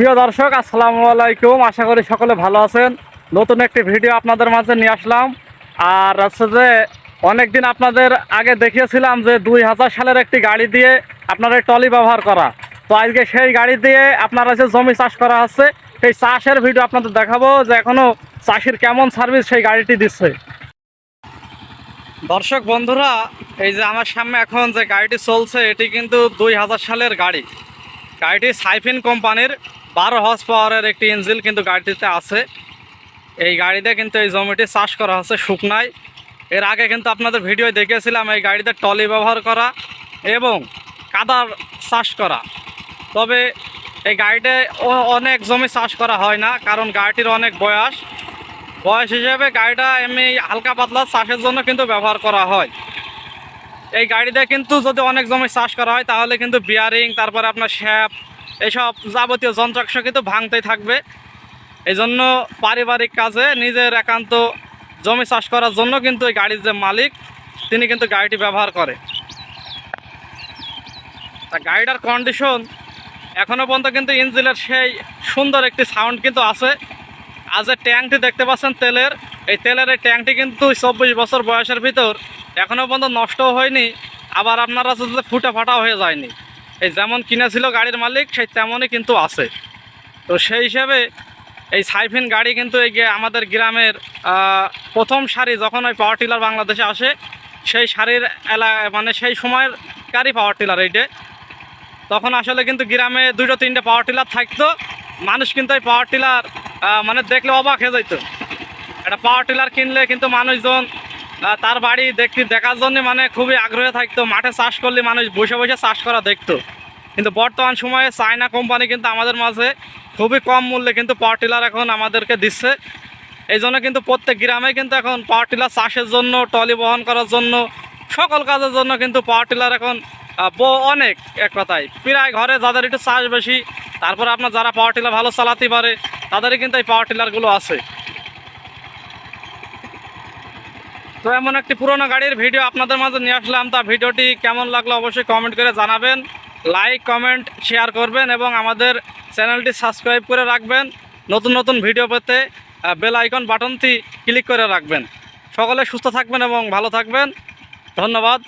প্রিয় দর্শক, আসসালামু আলাইকুম। আশা করি সকলে ভালো আছেন। নতুন একটি ভিডিও আপনাদের মাঝে নিয়ে আসলাম। আর হচ্ছে যে, অনেকদিন আপনাদের আগে দেখিয়েছিলাম যে, দুই হাজার সালের একটি গাড়ি দিয়ে আপনারা টলি ব্যবহার করা। তো আজকে সেই গাড়ি দিয়ে আপনারা যে জমি চাষ করা হচ্ছে। সেই চাষের ভিডিও আপনাদের দেখাবো যে এখনও চাষির কেমন সার্ভিস সেই গাড়িটি দিচ্ছে। দর্শক, বন্ধুরা, এই যে আমার সামনে এখন যে গাড়িটি চলছে, এটি কিন্তু দুই হাজার সালের গাড়ি। গাড়িটি সাইফিন কোম্পানির বারো হর্স পাওয়ারের একটি ইঞ্জিন কিন্তু গাড়িটিতে আছে। এই গাড়িতে কিন্তু এই জমিটি চাষ করা হচ্ছে শুকনায়। এর আগে কিন্তু আপনাদের ভিডিও দেখেছিলাম এই গাড়িতে টলি ব্যবহার করা এবং কাদার চাষ করা। তবে এই গাড়িতে অনেক জমি চাষ করা হয় না, কারণ গাড়িটির অনেক বয়স। বয়স হিসেবে গাড়িটা এমনি হালকা পাতলা চাষের জন্য কিন্তু ব্যবহার করা হয়। এই গাড়িতে কিন্তু যদি অনেক জমি চাষ করা হয়, তাহলে কিন্তু বিয়ারিং তারপরে আপনার শ্যাপ এইসব যাবতীয় যন্ত্রাংশ কিন্তু ভাঙতেই থাকবে। এই জন্য পারিবারিক কাজে নিজের একান্ত জমি চাষ করার জন্য কিন্তু এই গাড়ির যে মালিক, তিনি কিন্তু গাড়িটি ব্যবহার করে। তা গাড়িটার কন্ডিশন এখনও পর্যন্ত কিন্তু ইঞ্জিনের সেই সুন্দর একটি সাউন্ড কিন্তু আছে। আর যে ট্যাঙ্কটি দেখতে পাচ্ছেন তেলের, এই তেলের এই ট্যাঙ্কটি কিন্তু চব্বিশ বছর বয়সের ভিতর এখনও পর্যন্ত নষ্টও হয়নি, আবার আপনারা ফুটে ফাটাও হয়ে যায়নি। এই যেমন কিনেছিল গাড়ির মালিক, সেই তেমনই কিন্তু আছে। তো সেই হিসেবে এই সাইফিন গাড়ি কিন্তু এই আমাদের গ্রামের প্রথম সারি যখন ওই পাওয়ার টিলার বাংলাদেশে আসে, সেই সারির এলা মানে সেই সময়ের গাড়ি পাওয়ার টিলার এইটে। তখন আসলে কিন্তু গ্রামে দুটো তিনটে পাওয়ার টিলার থাকতো। মানুষ কিন্তু এই পাওয়ার টিলার মানে দেখলে অবাক হয়ে যেত একটা পাওয়ার টিলার কিনলে কিন্তু মানুষজন তার বাড়ি দেখতে দেখার জন্য মানে খুবই আগ্রহে থাকতো। মাঠে চাষ করলে মানুষ বসে বসে চাষ করা দেখতো। কিন্তু বর্তমান সময়ে চায়না কোম্পানি কিন্তু আমাদের মাঝে খুবই কম মূল্যে কিন্তু পাওয়ার টিলার এখন আমাদেরকে দিচ্ছে। এই জন্য কিন্তু প্রত্যেক গ্রামে কিন্তু এখন পাওয়ার টিলার চাষের জন্য টলি বহন করার জন্য, সকল কাজের জন্য কিন্তু পাওয়ার টিলার এখন অনেক এক কথায়। প্রায় ঘরে যাদের একটু চাষ বেশি, তারপর আপনার যারা পাওয়ার টিলার ভালো চালাতে পারে, তাদেরই কিন্তু এই পাওয়ার টিলারগুলো আছে। তো এমন একটি পুরনো গাড়ির ভিডিও আপনাদের মাঝে নিয়ে আসলাম। তা ভিডিওটি কেমন লাগল অবশ্যই কমেন্ট করে জানাবেন। লাইক কমেন্ট শেয়ার করবেন এবং আমাদের চ্যানেলটি সাবস্ক্রাইব করে রাখবেন। নতুন নতুন ভিডিও পেতে বেল আইকন বাটনটি ক্লিক করে রাখবেন। সকলে সুস্থ থাকবেন এবং ভালো থাকবেন। ধন্যবাদ।